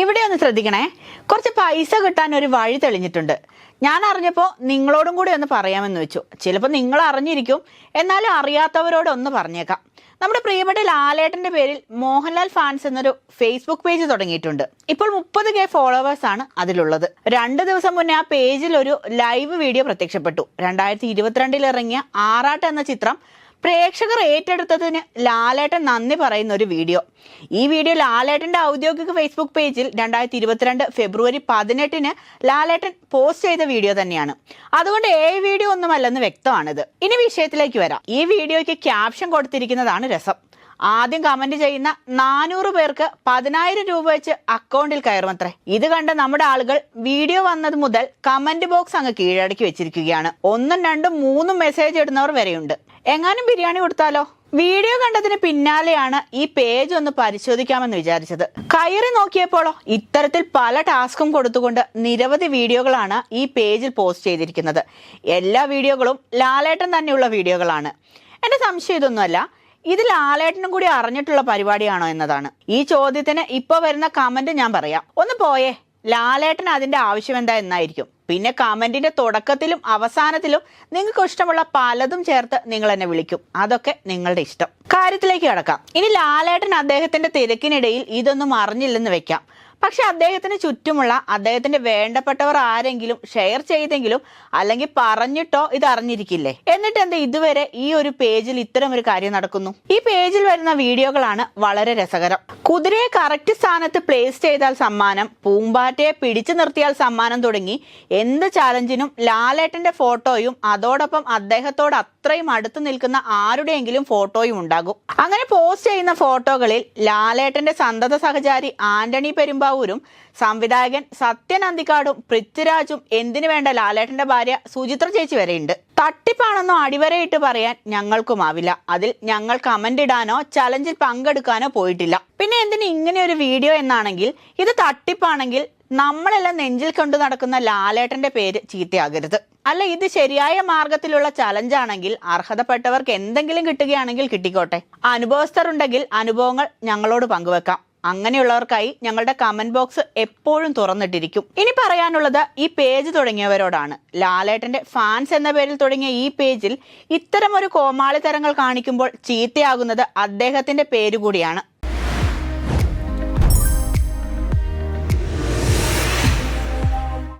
ഇവിടെ ഒന്ന് ശ്രദ്ധിക്കണേ? കുറച്ച് പൈസ കിട്ടാൻ ഒരു വഴി തെളിഞ്ഞിട്ടുണ്ട്. ഞാൻ അറിഞ്ഞപ്പോൾ നിങ്ങളോടും കൂടി ഒന്ന് പറയാമെന്ന് വെച്ചു. ചിലപ്പോൾ നിങ്ങൾ അറിഞ്ഞിരിക്കും. എന്നാലും അറിയാത്തവരോട് ഒന്ന് പറഞ്ഞേക്കാം. നമ്മുടെ പ്രിയപ്പെട്ട ലാലേട്ടന്റെ പേരിൽ മോഹൻലാൽ ഫാൻസ് എന്നൊരു ഫേസ്ബുക്ക് പേജ് തുടങ്ങിയിട്ടുണ്ട്. ഇപ്പോൾ മുപ്പത് കെ ഫോളോവേഴ്സ് ആണ് അതിലുള്ളത്. രണ്ട് ദിവസം മുന്നേ ആ പേജിൽ ഒരു ലൈവ് വീഡിയോ പ്രത്യക്ഷപ്പെട്ടു. രണ്ടായിരത്തി ഇരുപത്തിരണ്ടിൽ ഇറങ്ങിയ ആറാട്ട് എന്ന ചിത്രം പ്രേക്ഷകർ ഏറ്റെടുത്തതിന് ലാലേട്ടൻ നന്ദി പറയുന്ന ഒരു വീഡിയോ. ഈ വീഡിയോ ലാലേട്ടന്റെ ഔദ്യോഗിക ഫേസ്ബുക്ക് പേജിൽ രണ്ടായിരത്തി ഇരുപത്തിരണ്ട് ഫെബ്രുവരി പതിനെട്ടിന് ലാലേട്ടൻ പോസ്റ്റ് ചെയ്ത വീഡിയോ തന്നെയാണ്. അതുകൊണ്ട് ഏ വീഡിയോ ഒന്നുമല്ലെന്ന് വ്യക്തമാണിത്. ഇനി വിഷയത്തിലേക്ക് വരാം. ഈ വീഡിയോയ്ക്ക് ക്യാപ്ഷൻ കൊടുത്തിരിക്കുന്നതാണ് രസം. ആദ്യം കമന്റ് ചെയ്യുന്ന നാനൂറ് പേർക്ക് പതിനായിരം രൂപ വെച്ച് അക്കൗണ്ടിൽ കയറുമത്രേ. ഇത് കണ്ട നമ്മുടെ ആളുകൾ വീഡിയോ വന്നത് മുതൽ കമന്റ് ബോക്സ് അങ്ങ് കീഴടക്കി വെച്ചിരിക്കുകയാണ്. ഒന്നും രണ്ടും മൂന്നും മെസ്സേജ് ഇടുന്നവർ വരെയുണ്ട്. എങ്ങാനും ബിരിയാണി കൊടുത്താലോ? വീഡിയോ കണ്ടതിന് പിന്നാലെയാണ് ഈ പേജ് ഒന്ന് പരിശോധിക്കാമെന്ന് വിചാരിച്ചത്. കയറി നോക്കിയപ്പോഴോ ഇത്തരത്തിൽ പല ടാസ്കും കൊടുത്തുകൊണ്ട് നിരവധി വീഡിയോകളാണ് ഈ പേജിൽ പോസ്റ്റ് ചെയ്തിരിക്കുന്നത്. എല്ലാ വീഡിയോകളും ലാലേട്ടൻ തന്നെയുള്ള വീഡിയോകളാണ്. എന്റെ സംശയം ഇതൊന്നുമല്ല ഇത് ലാലേട്ടനും കൂടി അറിഞ്ഞിട്ടുള്ള പരിപാടിയാണോ എന്നതാണ്. ഈ ചോദ്യത്തിന് ഇപ്പോൾ വരുന്ന കമന്റ് ഞാൻ പറയാം. ഒന്ന് പോയേ ലാലേട്ടൻ അതിന്റെ ആവശ്യം എന്താ എന്നായിരിക്കും. പിന്നെ കമന്റിന്റെ തുടക്കത്തിലും അവസാനത്തിലും നിങ്ങൾക്ക് ഇഷ്ടമുള്ള പലതും ചേർത്ത് നിങ്ങൾ എന്നെ വിളിക്കും. അതൊക്കെ നിങ്ങളുടെ ഇഷ്ടം. കാര്യത്തിലേക്ക് കടക്കാം. ഇനി ലാലേട്ടൻ അദ്ദേഹത്തിന്റെ തിരക്കിനിടയിൽ ഇതൊന്നും അറിഞ്ഞില്ലെന്ന് വെക്കാം. പക്ഷെ അദ്ദേഹത്തിന് ചുറ്റുമുള്ള അദ്ദേഹത്തിന്റെ വേണ്ടപ്പെട്ടവർ ആരെങ്കിലും ഷെയർ ചെയ്തെങ്കിലും അല്ലെങ്കിൽ പറഞ്ഞിട്ടോ ഇത് അറിഞ്ഞിരിക്കില്ലേ എന്നിട്ട് എന്താ ഇതുവരെ ഈ ഒരു പേജിൽ ഇത്തരം ഒരു കാര്യം നടക്കുന്നു? ഈ പേജിൽ വരുന്ന വീഡിയോകളാണ് വളരെ രസകരം. കുതിരയെ കറക്റ്റ് സ്ഥാനത്ത് പ്ലേസ് ചെയ്താൽ സമ്മാനം പൂമ്പാറ്റയെ പിടിച്ചു നിർത്തിയാൽ സമ്മാനം തുടങ്ങി എന്ത് ചാലഞ്ചിനും ലാലേട്ടന്റെ ഫോട്ടോയും അതോടൊപ്പം അദ്ദേഹത്തോട് അത്രയും അടുത്ത് നിൽക്കുന്ന ആരുടെയെങ്കിലും ഫോട്ടോയും ഉണ്ടാകും. അങ്ങനെ പോസ്റ്റ് ചെയ്യുന്ന ഫോട്ടോകളിൽ ലാലേട്ടന്റെ സന്തത സഹചാരി ആന്റണി പെരുമ്പാവൂരും സംവിധായകൻ സത്യൻ അന്തിക്കാടും പൃഥ്വിരാജും എന്തിനു വേണ്ട ലാലേട്ടന്റെ ഭാര്യ സുചിത്ര ചേച്ചി വരെയുണ്ട്. തട്ടിപ്പാണെന്നോ അടിവരയിട്ട് പറയാൻ ഞങ്ങൾക്കുമാവില്ല അതിൽ ഞങ്ങൾ കമന്റ് ഇടാനോ ചലഞ്ചിൽ പങ്കെടുക്കാനോ പോയിട്ടില്ല. പിന്നെ എന്തിന് ഇങ്ങനെ ഒരു വീഡിയോ എന്നാണെങ്കിൽ ഇത് തട്ടിപ്പാണെങ്കിൽ നമ്മളെല്ലാം നെഞ്ചിൽ കൊണ്ടു നടക്കുന്ന ലാലേട്ടന്റെ പേര് ചീത്തയാകരുത്. അല്ല ഇത് ശരിയായ മാർഗത്തിലുള്ള ചലഞ്ചാണെങ്കിൽ അർഹതപ്പെട്ടവർക്ക് എന്തെങ്കിലും കിട്ടുകയാണെങ്കിൽ കിട്ടിക്കോട്ടെ. അനുഭവസ്ഥർ ഉണ്ടെങ്കിൽ അനുഭവങ്ങൾ ഞങ്ങളോട് പങ്കുവെക്കാം. അങ്ങനെയുള്ളവർക്കായി ഞങ്ങളുടെ കമന്റ് ബോക്സ് എപ്പോഴും തുറന്നിട്ടിരിക്കും. ഇനി പറയാനുള്ളത് ഈ പേജ് തുടങ്ങിയവരോടാണ്. ലാലേട്ടന്റെ ഫാൻസ് എന്ന പേരിൽ തുടങ്ങിയ ഈ പേജിൽ ഇത്തരം ഒരു കോമാളിത്തരങ്ങൾ കാണിക്കുമ്പോൾ ചീത്തയാകുന്നത് അദ്ദേഹത്തിന്റെ പേര് കൂടിയാണ്.